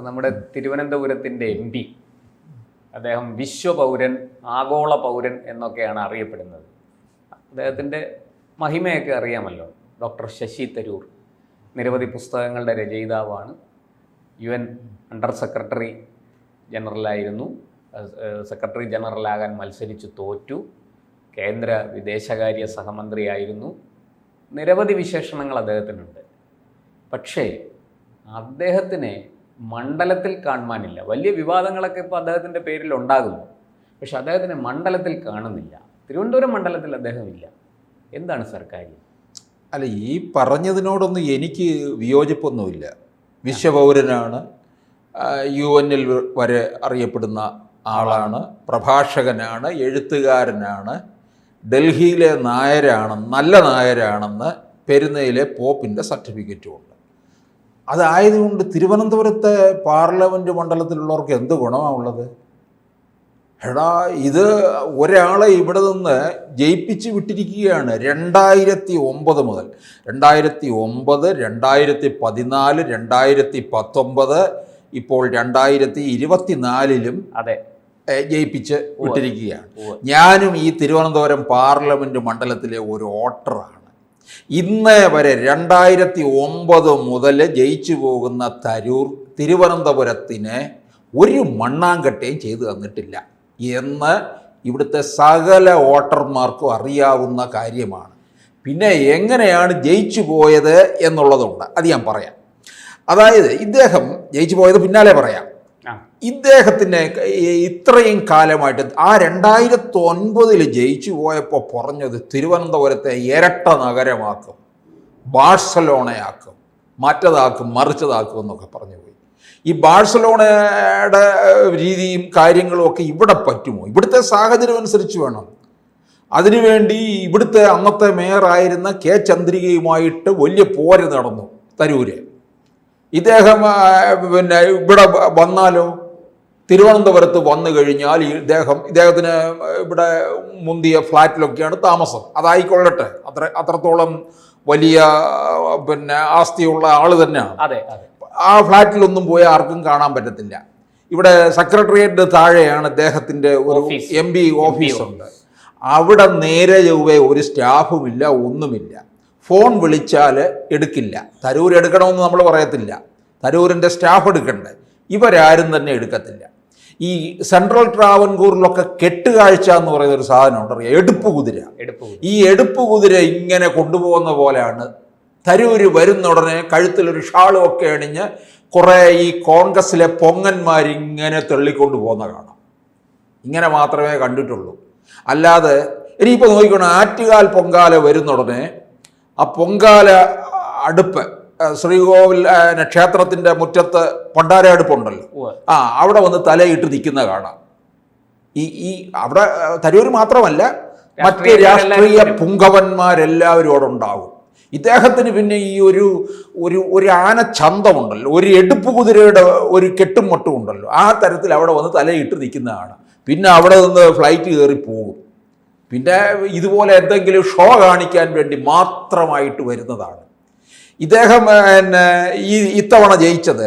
നമ്മുടെ തിരുവനന്തപുരത്തിന്റെ M P അദ്ദേഹം വിശ്വപൗരൻ ആഗോള പൗരൻ എന്നൊക്കെയാണ് അറിയപ്പെടുന്നത്. അദ്ദേഹത്തിന്റെ മഹിമയൊക്കെ അറിയാമല്ലോ. ഡോക്ടർ ശശി തരൂർ നിരവധി പുസ്തകങ്ങളുടെ രചയിതാവാണ്. യു എൻ അണ്ടർ സെക്രട്ടറി ജനറലായിരുന്നു. സെക്രട്ടറി ജനറലാകാൻ മത്സരിച്ച് തോറ്റു. കേന്ദ്ര വിദേശകാര്യ സഹമന്ത്രിയായിരുന്നു. നിരവധി വിശേഷണങ്ങൾ അദ്ദേഹത്തിനുണ്ട്. പക്ഷേ അദ്ദേഹത്തിനെ മണ്ഡലത്തിൽ കാണുവാനില്ല. വലിയ വിവാദങ്ങളൊക്കെ ഇപ്പോൾ അദ്ദേഹത്തിന്റെ പേരിൽ ഉണ്ടാകുന്നു. പക്ഷെ അദ്ദേഹത്തിനെ മണ്ഡലത്തിൽ കാണുന്നില്ല. തിരുവനന്തപുരം മണ്ഡലത്തിൽ അദ്ദേഹം ഇല്ല എന്താണ് സർക്കാർ അല്ല ഈ പറഞ്ഞതിനോടൊന്നും എനിക്ക് വിയോജിപ്പൊന്നുമില്ല. വിശ്വപൗരനാണ്. യു എന്നിൽ വരെ അറിയപ്പെടുന്ന ആളാണ്. പ്രഭാഷകനാണ് എഴുത്തുകാരനാണ്. ഡൽഹിയിലെ നായരാണ് നല്ല നായരാണെന്ന് പെരുന്നയിലെ പോപ്പിന്റെ സർട്ടിഫിക്കറ്റുമുണ്ട് അതായതുകൊണ്ട് തിരുവനന്തപുരത്തെ പാർലമെന്റ് മണ്ഡലത്തിലുള്ളവർക്ക് എന്ത് ഗുണമാണ് ഉള്ളത്? എടാ ഇത് ഒരാളെ ഇവിടെ നിന്ന് ജയിപ്പിച്ച് വിട്ടിരിക്കുകയാണ് രണ്ടായിരത്തി ഒമ്പത് മുതൽ. രണ്ടായിരത്തി ഒമ്പത് രണ്ടായിരത്തി പതിനാല് രണ്ടായിരത്തി പത്തൊമ്പത് ഇപ്പോൾ രണ്ടായിരത്തി ഇരുപത്തിനാലിലും അതെ ജയിപ്പിച്ച് വിട്ടിരിക്കുകയാണ്. ഞാനും ഈ തിരുവനന്തപുരം പാർലമെന്റ് മണ്ഡലത്തിലെ ഒരു വോട്ടറാണ്. ഇന്ന് വരെ രണ്ടായിരത്തി ഒമ്പത് മുതൽ ജയിച്ചു പോകുന്ന തരൂർ തിരുവനന്തപുരത്തിന് ഒരു മണ്ണാങ്കട്ടയും ചെയ്തു തന്നിട്ടില്ല എന്ന് ഇവിടുത്തെ സകല വോട്ടർമാർക്കും അറിയാവുന്ന കാര്യമാണ്. പിന്നെ എങ്ങനെയാണ് ജയിച്ചു പോയത് എന്നുള്ളതുണ്ട്. അത് ഞാൻ പറയാം. അതായത് ഇദ്ദേഹം ജയിച്ചു പോയത് പിന്നാലെ പറയാം. ഇദ്ദേഹത്തിന് ഇത്രയും കാലമായിട്ട് ആ രണ്ടായിരത്തി ഒൻപതിൽ ജയിച്ചു പോയപ്പോൾ പറഞ്ഞത് തിരുവനന്തപുരത്തെ ഇരട്ട നഗരമാക്കും ബാഴ്സലോണയാക്കും മറ്റതാക്കും മറിച്ചതാക്കും എന്നൊക്കെ പറഞ്ഞു പോയി. ഈ ബാഴ്സലോണയുടെ രീതിയും കാര്യങ്ങളും ഒക്കെ ഇവിടെ പറ്റുമോ? ഇവിടുത്തെ സാഹചര്യം അനുസരിച്ച് വേണം. അതിനുവേണ്ടി ഇവിടുത്തെ അന്നത്തെ മേയറായിരുന്ന കെ ചന്ദ്രികയുമായിട്ട് വലിയ പോര് നടന്നു തരൂര്. ഇദ്ദേഹം പിന്നെ ഇവിടെ വന്നാലോ തിരുവനന്തപുരത്ത് വന്നു കഴിഞ്ഞാൽ ഇദ്ദേഹം ഇദ്ദേഹത്തിന് ഇവിടെ മുന്തിയ ഫ്ലാറ്റിലൊക്കെയാണ് താമസം. അതായിക്കൊള്ളട്ടെ. അത്ര അത്രത്തോളം വലിയ പിന്നെ ആസ്തിയുള്ള ആൾ തന്നെയാണ്. ആ ഫ്ലാറ്റിലൊന്നും പോയി ആർക്കും കാണാൻ പറ്റത്തില്ല. ഇവിടെ സെക്രട്ടേറിയറ്റ് താഴെയാണ് അദ്ദേഹത്തിന്റെ ഒരു. എം പി ഓഫീസുണ്ട്. അവിടെ നേരെ ചൊവ്വേ ഒരു സ്റ്റാഫുമില്ല ഒന്നുമില്ല. ഫോൺ വിളിച്ചാൽ എടുക്കില്ല. തരൂർ എടുക്കണമെന്ന് നമ്മൾ പറയത്തില്ല. തരൂരിന്റെ സ്റ്റാഫ് എടുക്കണ്ടേ? ഇവരാരും തന്നെ എടുക്കത്തില്ല. ഈ സെൻട്രൽ ട്രാവൻകൂറിലൊക്കെ കെട്ടുകാഴ്ച എന്ന് പറയുന്ന ഒരു സാധനം അറിയാം? എടുപ്പ് കുതിര. എടുപ്പ് ഈ എടുപ്പ് കുതിര ഇങ്ങനെ കൊണ്ടുപോകുന്ന പോലെയാണ്. തരൂര് വരുന്ന ഉടനെ കഴുത്തിലൊരു ഷാളും ഒക്കെ അണിഞ്ഞ് കുറേ ഈ കോൺഗ്രസ്സിലെ പൊങ്ങന്മാരിങ്ങനെ തള്ളിക്കൊണ്ട് പോകുന്ന കാണാം. ഇങ്ങനെ മാത്രമേ കണ്ടിട്ടുള്ളൂ. അല്ലാതെ ഇനിയിപ്പോൾ നോക്കിക്കോണം ആറ്റുകാൽ പൊങ്കാല വരുന്ന ഉടനെ ആ പൊങ്കാല അടുപ്പ് ശ്രീകോവിൽ ക്ഷേത്രത്തിന്റെ മുറ്റത്ത് പണ്ടാര അടുപ്പുണ്ടല്ലോ. ആ അവിടെ വന്ന് തലയിട്ട് നിൽക്കുന്ന കാണാം. ഈ ഈ അവിടെ തരൂർ മാത്രമല്ല മറ്റ് രാഷ്ട്രീയ പുങ്കവന്മാരെല്ലാവരും അവിടെ ഉണ്ടാകും ഇദ്ദേഹത്തിന് പിന്നെ ഈ ഒരു ഒരു ഒരു ആന ചന്തമുണ്ടല്ലോ. ഒരു എടുപ്പ് കുതിരയുടെ ഒരു കെട്ടും മട്ടും ഉണ്ടല്ലോ. ആ തരത്തിൽ അവിടെ വന്ന് തലയിട്ട് നിൽക്കുന്നതാണ് പിന്നെ അവിടെ നിന്ന് ഫ്ലൈറ്റ് കയറി പോകും. പിന്നെ ഇതുപോലെ എന്തെങ്കിലും ഷോ കാണിക്കാൻ വേണ്ടി മാത്രമായിട്ട് വരുന്നതാണ്. ഇദ്ദേഹം പിന്നെ ഈ ഇത്തവണ ജയിച്ചത്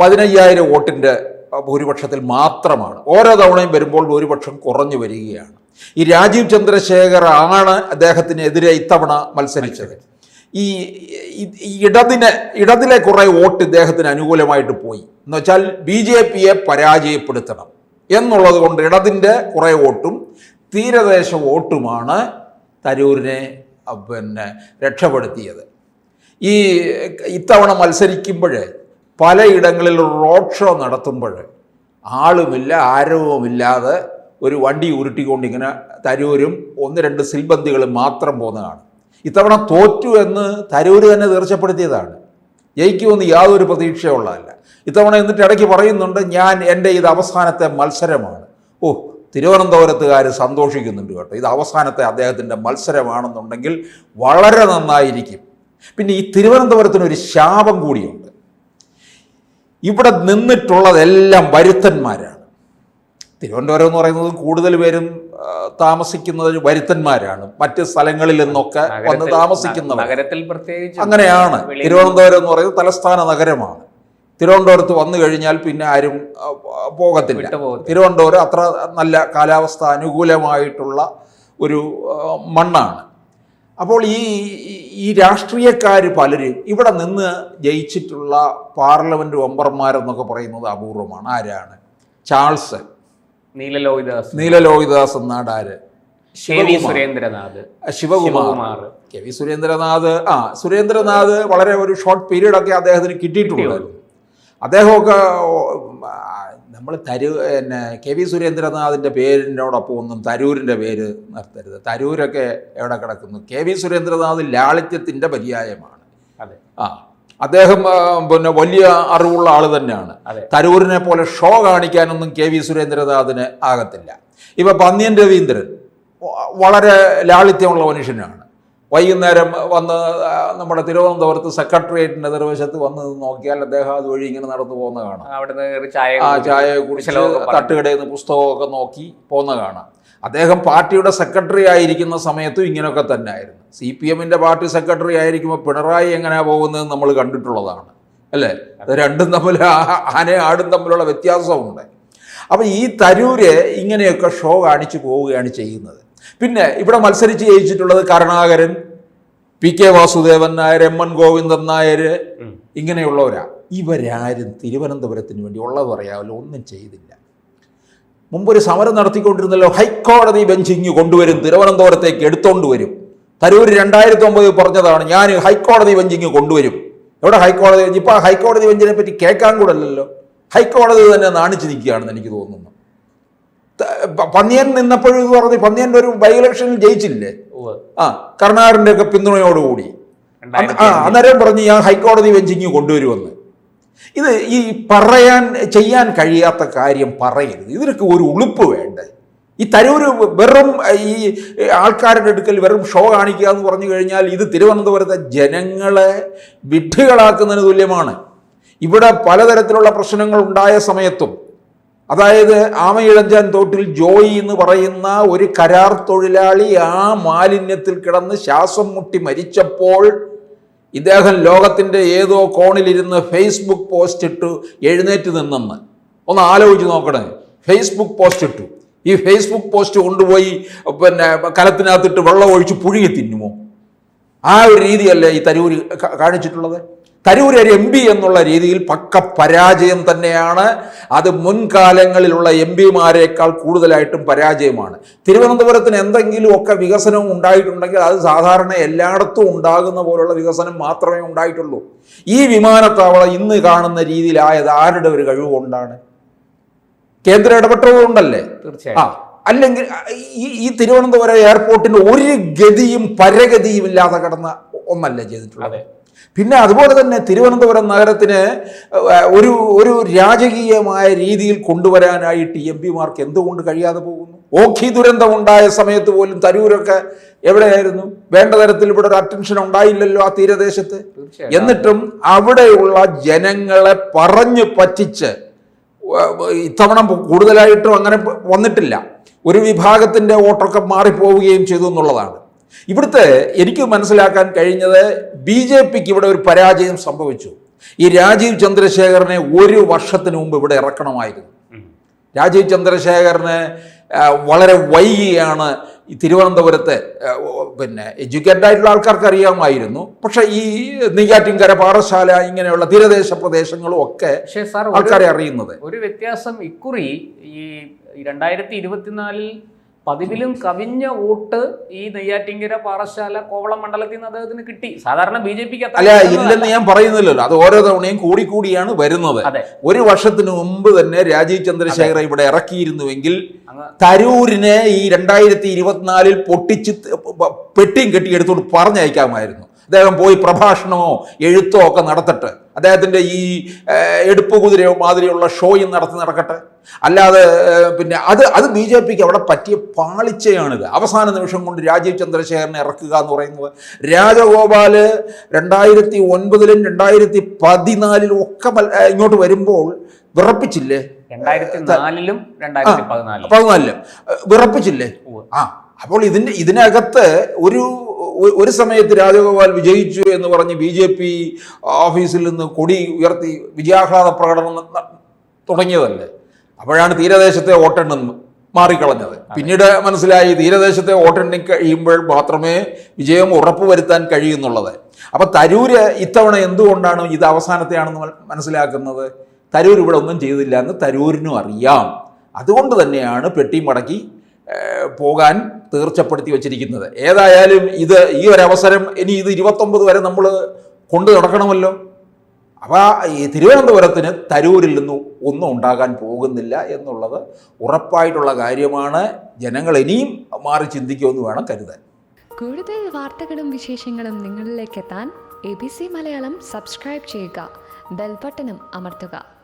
പതിനയ്യായിരം വോട്ടിന്റെ ഭൂരിപക്ഷത്തിൽ മാത്രമാണ്. ഓരോ തവണയും വരുമ്പോൾ ഭൂരിപക്ഷം കുറഞ്ഞു വരികയാണ്. ഈ രാജീവ് ചന്ദ്രശേഖർ ആണ് അദ്ദേഹത്തിനെതിരെ ഇത്തവണ മത്സരിച്ചത്. ഈ ഇടതിനെ ഇടതിലെ കുറേ വോട്ട് ഇദ്ദേഹത്തിന് അനുകൂലമായിട്ട് പോയി. എന്ന് വെച്ചാൽ ബി ജെ പിയെ പരാജയപ്പെടുത്തണം. എന്നുള്ളത് കൊണ്ട് ഇടതിന്റെ കുറേ വോട്ടും തീരദേശ വോട്ടുമാണ് തരൂരിനെ പിന്നെ രക്ഷപ്പെടുത്തിയത്. ഈ ഇത്തവണ മത്സരിക്കുമ്പോൾ പലയിടങ്ങളിൽ റോഡ് ഷോ നടത്തുമ്പോൾ ആളുമില്ല ആരവുമില്ലാതെ ഒരു വണ്ടി ഉരുട്ടിക്കൊണ്ട് ഇങ്ങനെ തരൂരും ഒന്ന് രണ്ട് സിൽബന്തികളും മാത്രം പോകുന്നതാണ്. ഇത്തവണ തോറ്റു എന്ന് തരൂർ തന്നെ തീർച്ചപ്പെടുത്തിയതാണ്. ജയിക്കുമെന്ന് യാതൊരു പ്രതീക്ഷയുള്ളതല്ല. ഇത്തവണ എന്നിട്ട് ഇടയ്ക്ക് പറയുന്നുണ്ട് ഞാൻ എന്റെ ഇത് അവസാനത്തെ മത്സരമാണ്. ഓ തിരുവനന്തപുരത്തുകാർ സന്തോഷിക്കുന്നുണ്ട് കേട്ടോ. ഇത് അവസാനത്തെ അദ്ദേഹത്തിന്റെ മത്സരമാണെന്നുണ്ടെങ്കിൽ വളരെ നന്നായിരിക്കും. പിന്നെ ഈ തിരുവനന്തപുരത്തിന് ഒരു ശാപം കൂടിയുണ്ട്. ഇവിടെ നിന്നിട്ടുള്ളതെല്ലാം വരുത്തന്മാരാണ്. തിരുവനന്തപുരം എന്ന് പറയുന്നത് കൂടുതൽ പേരും താമസിക്കുന്നത് വരുത്തന്മാരാണ്. മറ്റ് സ്ഥലങ്ങളിൽ നിന്നൊക്കെ വന്ന് താമസിക്കുന്നവർ. നഗരത്തിൽ പ്രത്യേകിച്ച് അങ്ങനെയാണ്. തിരുവനന്തപുരം എന്ന് പറയുന്നത് തലസ്ഥാന നഗരമാണ്. തിരുവനന്തപുരത്ത് വന്നു കഴിഞ്ഞാൽ പിന്നെ ആരും പോകത്തില്ല. തിരുവനന്തപുരം അത്ര നല്ല കാലാവസ്ഥ അനുകൂലമായിട്ടുള്ള ഒരു മണ്ണാണ്. അപ്പോൾ ഈ ഈ- രാഷ്ട്രീയക്കാർ പലരും ഇവിടെ നിന്ന് ജയിച്ചിട്ടുള്ള പാർലമെന്റ് മെമ്പർമാരെന്നൊക്കെ പറയുന്നത് അപൂർവമാണ്. ആരാണ്? ചാൾസ്. നീലലോഹിദാസ് നീലലോഹിദാസ് എന്നാണ് ആര്? സുരേന്ദ്രനാഥ്. ശിവകുമാർ. കെ വി സുരേന്ദ്രനാഥ് ആ സുരേന്ദ്രനാഥ് വളരെ ഒരു ഷോർട്ട് പീരീഡ് ഒക്കെ അദ്ദേഹത്തിന് കിട്ടിയിട്ടുണ്ടായിരുന്നു അദ്ദേഹമൊക്കെ നമ്മൾ തരൂ പിന്നെ കെ വി സുരേന്ദ്രനാഥിന്റെ പേരിനോടൊപ്പം ഒന്നും തരൂരിന്റെ പേര് നിർത്തരുത്. തരൂരൊക്കെ എവിടെ കിടക്കുന്നു? കെ വി സുരേന്ദ്രനാഥ് ലാളിത്യത്തിന്റെ പര്യായമാണ്. അതെ. ആ അദ്ദേഹം പിന്നെ വലിയ അറിവുള്ള ആൾ തന്നെയാണ്. തരൂരിനെ പോലെ ഷോ കാണിക്കാനൊന്നും കെ വി സുരേന്ദ്രനാഥിന് ആകത്തില്ല. ഇപ്പം പന്നിയൻ രവീന്ദ്രൻ വളരെ ലാളിത്യമുള്ള മനുഷ്യനാണ്. വൈകുന്നേരം വന്ന് നമ്മുടെ തിരുവനന്തപുരത്ത് സെക്രട്ടേറിയറ്റിന്റെ നിർവശത്ത് വന്ന് നോക്കിയാൽ അദ്ദേഹം അതുവഴി ഇങ്ങനെ നടന്നു പോകുന്ന കാണാം. ആ ചായ കുടിച്ച് തട്ടുകടയിൽ നിന്ന് പുസ്തകമൊക്കെ നോക്കി പോകുന്ന കാണാം. അദ്ദേഹം പാർട്ടിയുടെ സെക്രട്ടറി ആയിരിക്കുന്ന സമയത്തും ഇങ്ങനെയൊക്കെ തന്നെ ആയിരുന്നു സി പി എമ്മിന്റെ പാർട്ടി സെക്രട്ടറി ആയിരിക്കുമ്പോൾ പിണറായി എങ്ങനെയാ പോകുന്നത് നമ്മൾ കണ്ടിട്ടുള്ളതാണ്. അല്ലേ? അത് രണ്ടും തമ്മിൽ ആനയും ആടും തമ്മിലുള്ള വ്യത്യാസമുണ്ട് അപ്പം ഈ തരൂര് ഇങ്ങനെയൊക്കെ ഷോ കാണിച്ചു പോവുകയാണ് ചെയ്യുന്നത്. പിന്നെ ഇവിടെ മത്സരിച്ച് ജയിച്ചിട്ടുള്ളത് Karunakaran P K Vasudevan Nair M N Govindan Nair. ഇങ്ങനെയുള്ളവരാ. ഇവരാരും തിരുവനന്തപുരത്തിന് വേണ്ടി ഉള്ളത് പറയാമല്ലോ ഒന്നും ചെയ്തില്ല. മുമ്പൊരു സമരം നടത്തിക്കൊണ്ടിരുന്നല്ലോ ഹൈക്കോടതി ബെഞ്ച് ഇങ്ങ് കൊണ്ടുവരും തിരുവനന്തപുരത്തേക്ക് എടുത്തോണ്ട് വരും. തരൂർ രണ്ടായിരത്തി ഒമ്പതിൽ പറഞ്ഞതാണ് ഞാൻ ഹൈക്കോടതി ബെഞ്ച് ഇങ്ങ് കൊണ്ടുവരും. എവിടെ ഹൈക്കോടതി ബെഞ്ച്? ഇപ്പം ഹൈക്കോടതി ബെഞ്ചിനെ പറ്റി കേൾക്കാൻ കൂടല്ലല്ലോ ഹൈക്കോടതി തന്നെ നാണിച്ച് നിൽക്കുകയാണെന്ന് എനിക്ക് തോന്നുന്നു. പന്നിയൻ നിന്നപ്പോഴും ഇത് പറഞ്ഞു പന്നിയന്റെ ഒരു ബൈ ഇലക്ഷനിൽ ജയിച്ചില്ലേ ആ കരുണാകരന്റെ ഒക്കെ പിന്തുണയോടുകൂടി ആ അന്നേരം പറഞ്ഞു ഞാൻ ഹൈക്കോടതി ബെഞ്ചിങ് കൊണ്ടുവരുമെന്ന്. ഇത് ഈ പറയാൻ ചെയ്യാൻ കഴിയാത്ത കാര്യം പറയരുത്. ഇതിനൊക്കെ ഒരു ഉളുപ്പ് വേണ്ടേ? ഈ തരൂര് വെറും ഈ ആൾക്കാരുടെ അടുക്കൽ വെറും ഷോ കാണിക്കുക എന്ന് പറഞ്ഞു കഴിഞ്ഞാൽ ഇത് തിരുവനന്തപുരത്തെ ജനങ്ങളെ വിഡ്ഢികളാക്കുന്നതിന് തുല്യമാണ്. ഇവിടെ പലതരത്തിലുള്ള പ്രശ്നങ്ങൾ ഉണ്ടായ സമയത്തും അതായത് ആമയിഴഞ്ചാൻ തോട്ടിൽ ജോയി എന്ന് പറയുന്ന ഒരു കരാർ തൊഴിലാളി ആ മാലിന്യത്തിൽ കിടന്ന് ശ്വാസം മുട്ടി മരിച്ചപ്പോൾ ഇദ്ദേഹം ലോകത്തിന്റെ ഏതോ കോണിലിരുന്ന് ഫേസ്ബുക്ക് പോസ്റ്റ് ഇട്ടു എഴുന്നേറ്റ് നിന്നെന്ന്. ഒന്ന് ആലോചിച്ച് നോക്കണേ. ഫേസ്ബുക്ക് പോസ്റ്റ് ഇട്ടു. ഈ ഫേസ്ബുക്ക് പോസ്റ്റ് കൊണ്ടുപോയി പിന്നെ കലത്തിനകത്തിട്ട് വെള്ളം ഒഴിച്ച് പുഴുകി തിന്നുമോ? ആ ഒരു രീതിയല്ലേ ഈ തരൂര് കാണിച്ചിട്ടുള്ളത്? തരൂർ ഒരു എം പി എന്നുള്ള രീതിയിൽ പക്ക പരാജയം തന്നെയാണ്. അത് മുൻകാലങ്ങളിലുള്ള എം പിമാരെക്കാൾ കൂടുതലായിട്ടും പരാജയമാണ്. തിരുവനന്തപുരത്തിന് എന്തെങ്കിലും ഒക്കെ വികസനം ഉണ്ടായിട്ടുണ്ടെങ്കിൽ അത് സാധാരണ എല്ലായിടത്തും ഉണ്ടാകുന്ന പോലുള്ള വികസനം മാത്രമേ ഉണ്ടായിട്ടുള്ളൂ. ഈ വിമാനത്താവളം ഇന്ന് കാണുന്ന രീതിയിലായത് ആരുടെ ഒരു കഴിവ് കൊണ്ടാണ് കേന്ദ്ര ഇടപെട്ടതുകൊണ്ടല്ലേ? ആ തീർച്ചയായും അല്ലെങ്കിൽ ഈ ഈ തിരുവനന്തപുരം എയർപോർട്ടിന് ഒരു ഗതിയും പരഗതിയും ഇല്ലാതെ കിടന്ന ഒന്നല്ലേ ചെയ്തിട്ടുള്ളത്. പിന്നെ അതുപോലെ തന്നെ തിരുവനന്തപുരം നഗരത്തിന് ഒരു ഒരു രാജകീയമായ രീതിയിൽ കൊണ്ടുവരാനായിട്ട് എം പിമാർക്ക് എന്തുകൊണ്ട് കഴിയാതെ പോകുന്നു? ഓഖി ദുരന്തമുണ്ടായ സമയത്ത് പോലും തരൂരൊക്കെ എവിടെയായിരുന്നു? വേണ്ട തരത്തിൽ ഇവിടെ ഒരു അറ്റൻഷൻ ഉണ്ടായില്ലല്ലോ ആ തീരദേശത്ത്. എന്നിട്ടും അവിടെയുള്ള ജനങ്ങളെ പറഞ്ഞു പറ്റിച്ച് ഇത്തവണ കൂടുതലായിട്ടും അങ്ങനെ വന്നിട്ടില്ല. ഒരു വിഭാഗത്തിന്റെ വോട്ടൊക്കെ മാറിപ്പോവുകയും ചെയ്തു എന്നുള്ളതാണ്. ഇവിടുത്തെ എനിക്ക് മനസ്സിലാക്കാൻ കഴിഞ്ഞത് ബി ജെ പിക്ക് ഇവിടെ ഒരു പരാജയം സംഭവിച്ചു. ഈ രാജീവ് ചന്ദ്രശേഖരനെ ഒരു വർഷത്തിന് മുമ്പ് ഇവിടെ ഇറക്കണമായിരുന്നു. രാജീവ് ചന്ദ്രശേഖരന് വളരെ വൈകിയാണ് ഈ തിരുവനന്തപുരത്തെ പിന്നെ എഡ്യൂക്കേറ്റഡ് ആയിട്ടുള്ള ആൾക്കാർക്ക് അറിയാമായിരുന്നു. പക്ഷേ ഈ നെയ്യാറ്റിൻകര പാറശാല ഇങ്ങനെയുള്ള തീരദേശ പ്രദേശങ്ങളും ഒക്കെ ആൾക്കാരെ അറിയുന്നത്. ഒരു വ്യത്യാസം ഇക്കുറി ഈ രണ്ടായിരത്തി ഇരുപത്തിനാലിൽ പതിവിലും കവിഞ്ഞ വോട്ട് ഈ നെയ്യാറ്റിങ്കര പാറശാല കോവളം മണ്ഡലത്തിൽ നിന്ന് അദ്ദേഹത്തിന് കിട്ടി. സാധാരണ ബി ജെ പിക്ക് അല്ല ഇല്ലെന്ന് ഞാൻ പറയുന്നില്ലല്ലോ. അത് ഓരോ തവണയും കൂടിക്കൂടിയാണ് വരുന്നത്. അതെ. ഒരു വർഷത്തിന് മുമ്പ് തന്നെ രാജീവ് ചന്ദ്രശേഖര ഇവിടെ ഇറക്കിയിരുന്നുവെങ്കിൽ തരൂരിനെ ഈ രണ്ടായിരത്തി ഇരുപത്തിനാലിൽ പൊട്ടിച്ച് പെട്ടിയും കെട്ടി എടുത്തോണ്ട് പറഞ്ഞയക്കാമായിരുന്നു. അദ്ദേഹം പോയി പ്രഭാഷണമോ എഴുത്തോ ഒക്കെ നടത്തട്ടെ. അദ്ദേഹത്തിന്റെ ഈ എടുപ്പ് കുതിരയോ മാതിരിയുള്ള ഷോയും നടത്തി നടക്കട്ടെ. അല്ലാതെ പിന്നെ അത് അത് ബി ജെ പിക്ക് അവിടെ പറ്റിയ പാളിച്ചയാണിത്. അവസാന നിമിഷം കൊണ്ട് രാജീവ് ചന്ദ്രശേഖരനെ ഇറക്കുക എന്ന് പറയുന്നത് രാജഗോപാൽ രണ്ടായിരത്തി ഒൻപതിലും രണ്ടായിരത്തി പതിനാലിലും ഒക്കെ ഇങ്ങോട്ട് വരുമ്പോൾ വിറപ്പിച്ചില്ലേ? രണ്ടായിരത്തി നാലിലും രണ്ടായിരത്തി പതിനാലിലും. വിറപ്പിച്ചില്ലേ? ആ അപ്പോൾ ഇതിന്റെ ഇതിനകത്ത് ഒരു ഒരു സമയത്ത് രാജഗോപാൽ വിജയിച്ചു എന്ന് പറഞ്ഞ് ബി ജെ പി ഓഫീസിൽ നിന്ന് കൊടി ഉയർത്തി വിജയാഹ്ലാദ പ്രകടനം തുടങ്ങിയതല്ലേ? അപ്പോഴാണ് തീരദേശത്തെ വോട്ടെണ്ണം മാറിക്കളഞ്ഞത്. പിന്നീട് മനസ്സിലായി തീരദേശത്തെ വോട്ടെണ്ണി കഴിയുമ്പോൾ മാത്രമേ വിജയം ഉറപ്പുവരുത്താൻ കഴിയുന്നുള്ളത്. അപ്പം തരൂര് ഇത്തവണ എന്തുകൊണ്ടാണ് ഇത് അവസാനത്തെയാണെന്ന് മന- മനസ്സിലാക്കുന്നത്? തരൂർ ഇവിടെ ഒന്നും ചെയ്തില്ല എന്ന് തരൂരിനും അറിയാം. അതുകൊണ്ട് തന്നെയാണ് പെട്ടി മടക്കി പോകാൻ തീർച്ചപ്പെടുത്തി വച്ചിരിക്കുന്നത്. ഏതായാലും ഇത് ഈ ഒരു അവസരം ഇനി ഇത് ഇരുപത്തൊമ്പത് വരെ നമ്മൾ കൊണ്ടു നടക്കണമല്ലോ. അപ്പോൾ ഈ തിരുവനന്തപുരത്തിന് തരൂരിൽ നിന്ന് ഒന്നും ഉണ്ടാകാൻ പോകുന്നില്ല എന്നുള്ളത് ഉറപ്പായിട്ടുള്ള കാര്യമാണ്. ജനങ്ങൾ ഇനിയും മാറി ചിന്തിക്കുമെന്ന് വേണം കരുതാൻ. കൂടുതൽ വാർത്തകളും വിശേഷങ്ങളും നിങ്ങളിലേക്ക് എത്താൻ A B C Malayalam subscribe ചെയ്യുക. ബെൽബട്ടനും അമർത്തുക.